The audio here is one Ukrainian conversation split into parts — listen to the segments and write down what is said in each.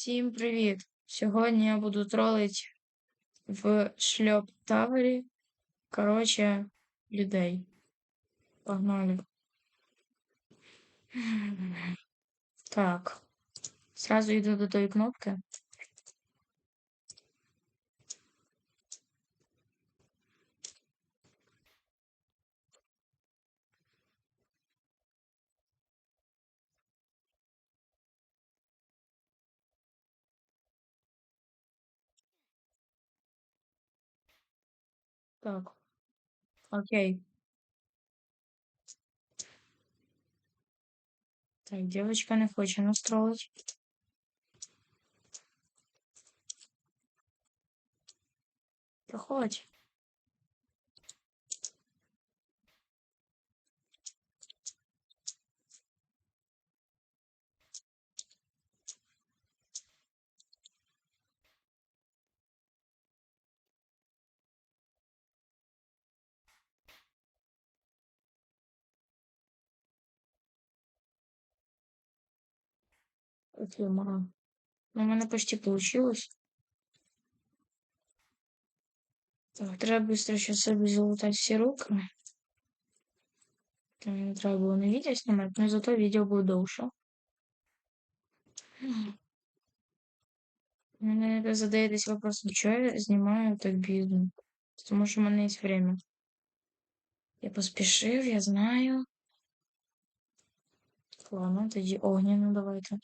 Всім привіт! Сьогодні я буду тролити в шльоп тавері. Коротше, людей. Погнали. Так. Сразу йду до тої кнопки. Так. Окей. Так, девочка не хоче настроить. Проходь. Окей, мара. Ну, у мене почти получилось. Так, треба быстро ще собі залутати всі руки. Там не треба було не відео знімати, але зато відео буде довше. Мене задаєтесь вопросом, чого я знімаю так бідно? Тому що в мене є время. Я поспішив, я знаю. Ладно, тоді огняну давайте.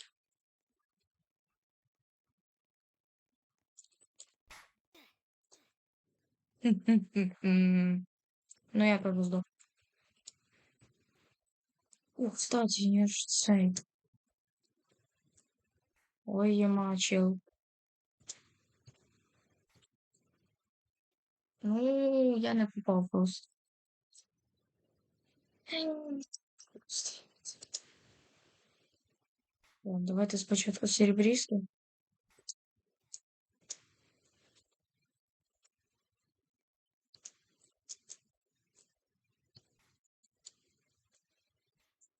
Ну, я бы сдох. Ух, кстати, я ж цей. Ой, я мачил. Ну, я не попав просто. Ладно, давайте спочатку серебристу.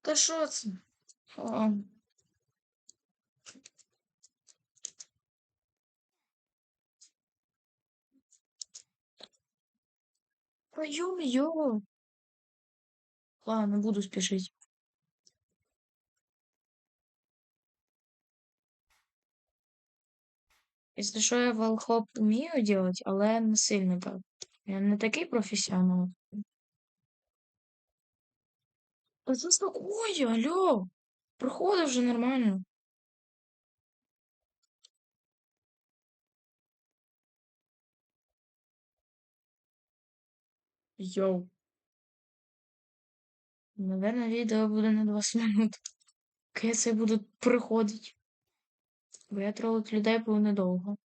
Та що це? О. Ё-моё. Ладно, буду спешить. Если що, я волхоп вмію делать, але не сильно так. Я не такий професіонал. Такое? Алло? Проходив вже нормально. Йоу. Наверное, відео буде на 20 минут. Я це буду приходити. Бо я тролить людей було недовго.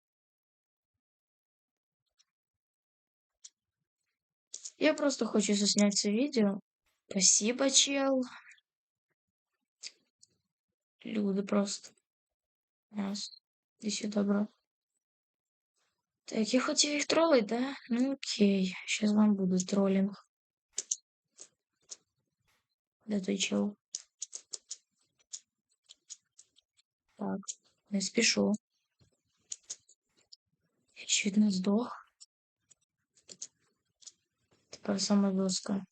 Я просто хочу засняти це відео. Спасибо, чел. Люди просто. Раз. Іди сюди, бро. Так, я хотів їх тролить, да? Ну окей. Сейчас вам буде троллинг. Де той чел? Так, не спішу. Я чуть не здох. Тепер саме вилазка.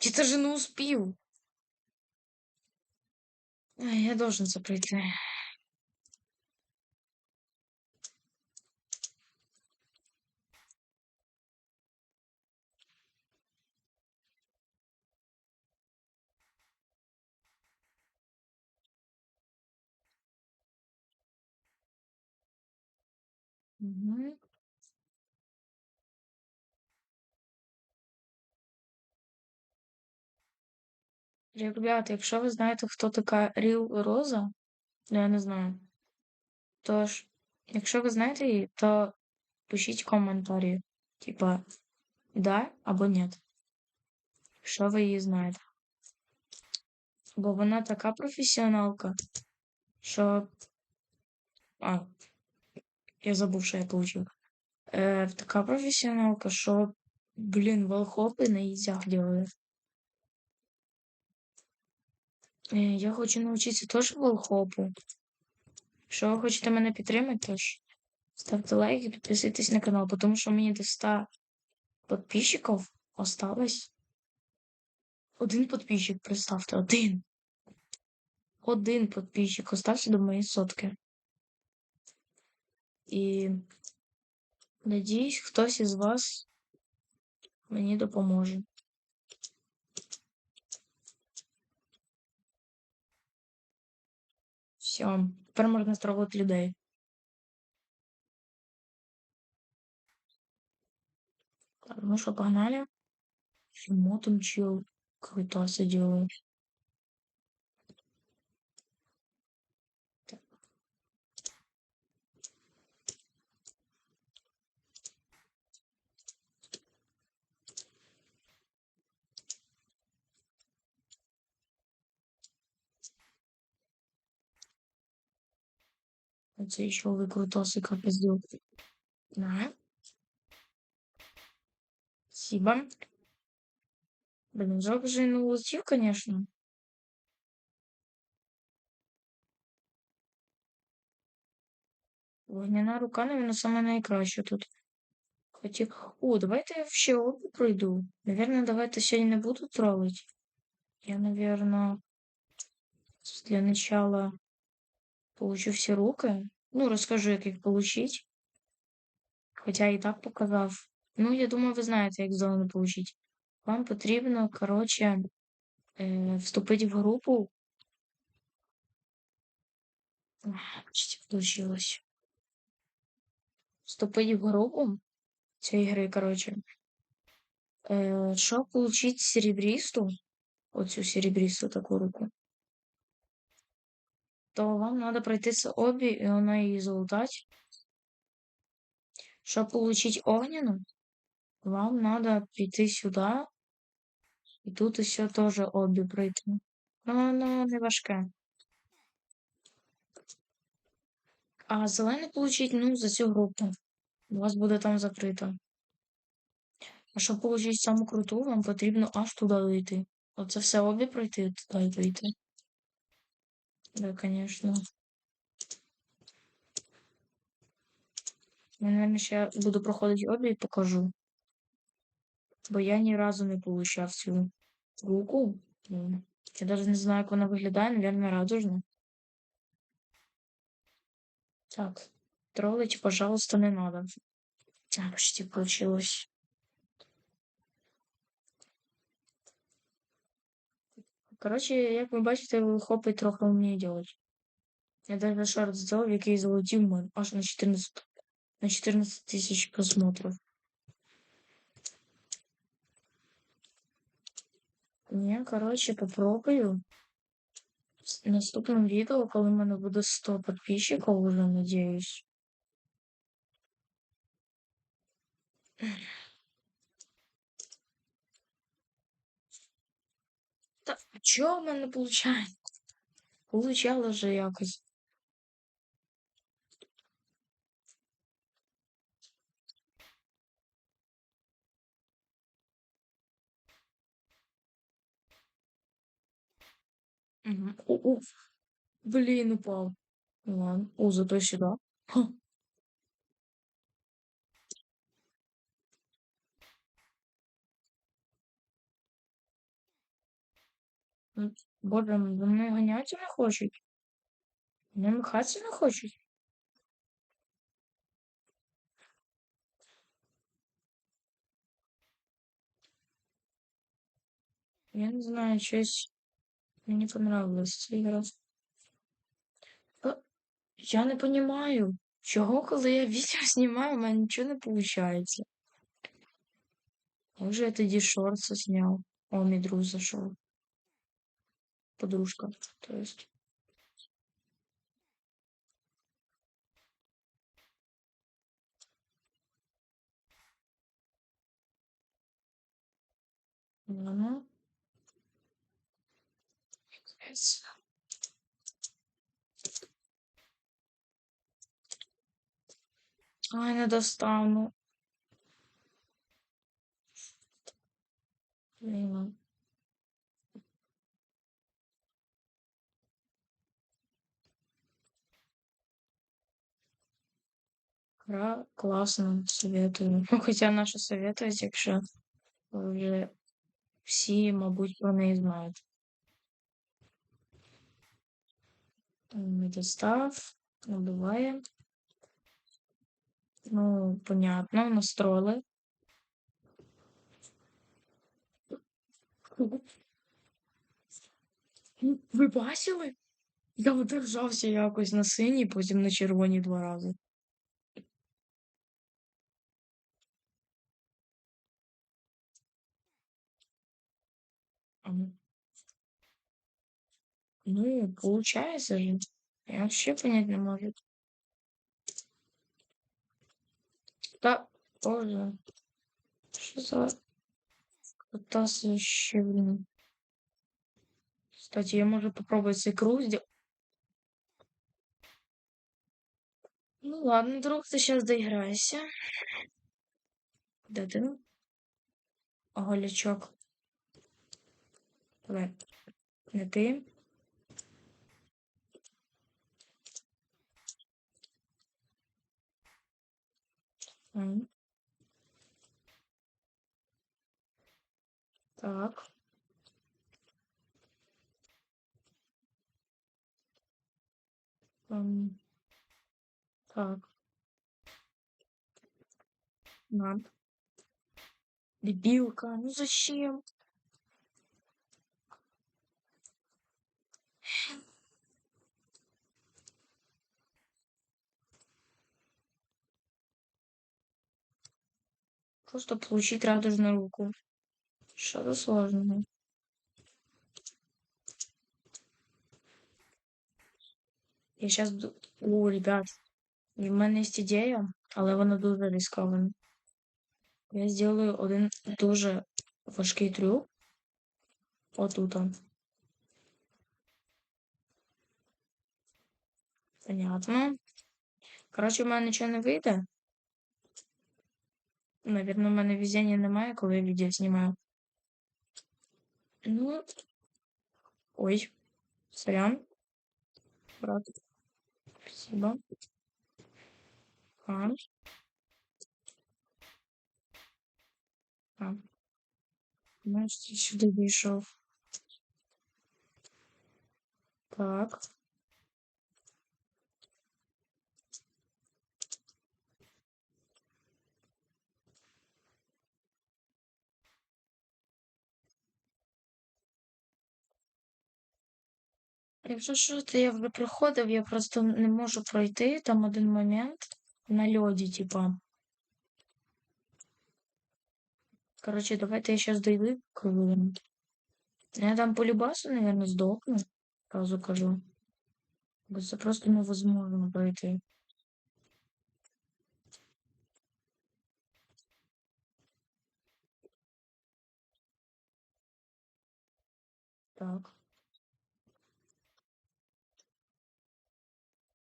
Чи ти же не успів? Ай, я должен це пройти. Ребята, якщо ви знаєте, хто така Ріл Роза, ну я не знаю. Тож, якщо ви знаєте її, то пишіть коментарі. Типа, да або ні. Якщо ви її знаєте. Бо вона така професіоналка, що. А, я забув, що я получив. Е, така професіоналка, що, блін, волхопи на їздях делає. Е, я хочу навчитися теж волхопу. Якщо ви хочете мене підтримати, ставте лайк і підписуйтесь на канал, тому що мені до 100 підписчиків осталось. Один підписчик, представте, один. Один підписчик остався до моєї сотки. І надіюсь, хтось із вас мені допоможе. Все, тепер можна строїти людей. Так, ну что, погнали. Чему там чел какой-то делает? Это еще выкрутасы как сделал. Да. Спасибо. Блин, жалко же не улетів, конечно. Вогняна рука, наверное, саме найкраще тут. Хотів. О, давайте я ще обу пройду. Наверное, давайте сьогодні не буду троллить. Я, наверное, для начала получу всі руки. Ну, розкажу, як їх получить. Хоча і так показав. Ну, я думаю, ви знаєте, як зону получить. Вам потрібно, коротше, е, вступити в групу. Почти получилось. Вступити в групу цієї гри, коротше. Щоб получить серебристу, оцю серебристу таку руку, то вам надо пройти с обі, і вона її залутать. Щоб получить огненну, вам надо прийти сюда. І тут еще тоже обі пройти. Ну, воно не важке. А зелене получить, ну, за цю групу. У вас буде там закрито. А щоб получить саму круту, вам потрібно аж туди дойти. Оце все обі пройти, туди дойти. Да, конечно. Я, наверное, ще буду проходити обі і покажу. Бо я ні разу не получав цю руку. Ну, я даже не знаю, як вона виглядає, наверное, радужно. Так, троллить, пожалуйста, не надо. А, почти получилось. Коротше, як ви бачите, хопи трохи вміє делать. Я даже шарт сделал, який залетів мене аж на 14 на 14 тисяч просмотрів. Ні, коротше, попробую. В наступному відео, коли в мене буде 100 підписчиків, уже надіюсь. Та чого в мене виходить? Получало же якось. Угу. О, о, блин, упал. Ну ладно. О, зато сюда. Ха. Боже, вони ганяться не хочуть. Вони махатися не хочуть. Я не знаю, щось мені понравилось раз. Е, Я не понимаю, чого, коли я відео знімаю, у мене нічого не виходить. Може, я тоді шорти зняв. О, мій друг зайшов. Подружка, то есть. Ай, не достану. Блін. Гра класна, советую. Ну, хоча наша советують, якщо вже всі, мабуть, про неї знають. Медістав, набиває. Ну, понятно, настроили. Ви бачили? Я одержався якось на синій, потім на червоній два рази. А ну. Ну, получается же. Я вообще понять не могу. Да, боже. Что за кататься еще, блин. Кстати, я могу попробовать с икру сделать. Ну ладно, друг, ты сейчас доиграешься. Да ты? Голячок. Давай. Не ты. Так. М. Так. Над. Дебилка, ну зачем? Просто получить радужную руку. Что-то сложного. Я сейчас. О, ребят, в мене є ідея, але вона дуже рискована. Я сделаю один дуже важкий трюк. Отут. Понятно. Коротше, в мене нічого не вийде. Наверно, в мене везення немає, коли я відео знімаю. Ну. Ой. Сорян. Брат. Спасибо. А. А. Значит, сюда вийшов. Так. Якщо що, то я вже проходив, я просто не можу пройти там один момент на льоді, типа. Короче, давайте я сейчас дойду к... Я там по любасу, наверное, сдохну. Сразу кажу. Бо це просто невозможно пройти. Так.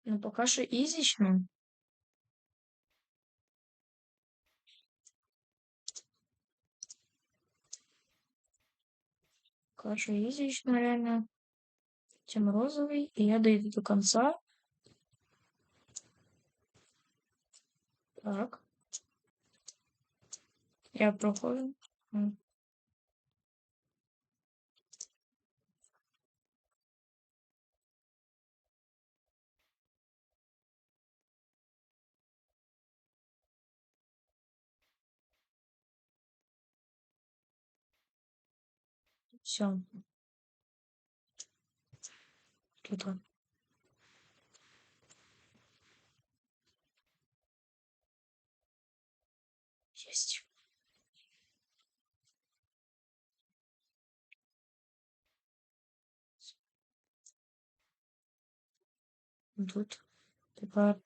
Ну, пока що ізічно. Пока що ізічно, реально. Тем розовый. И я дойду до конца. Так. Я прохожу. Все. Тут он. Есть. Тут тепер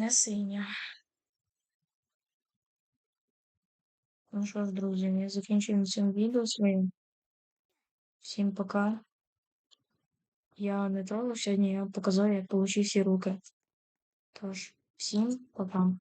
не синя. Ну що ж, друзі, я закінчую на цьому відео своїм. Всім пока. Я не трогав сьогодні, я показав, як получив всі руки. Тож, всім пока.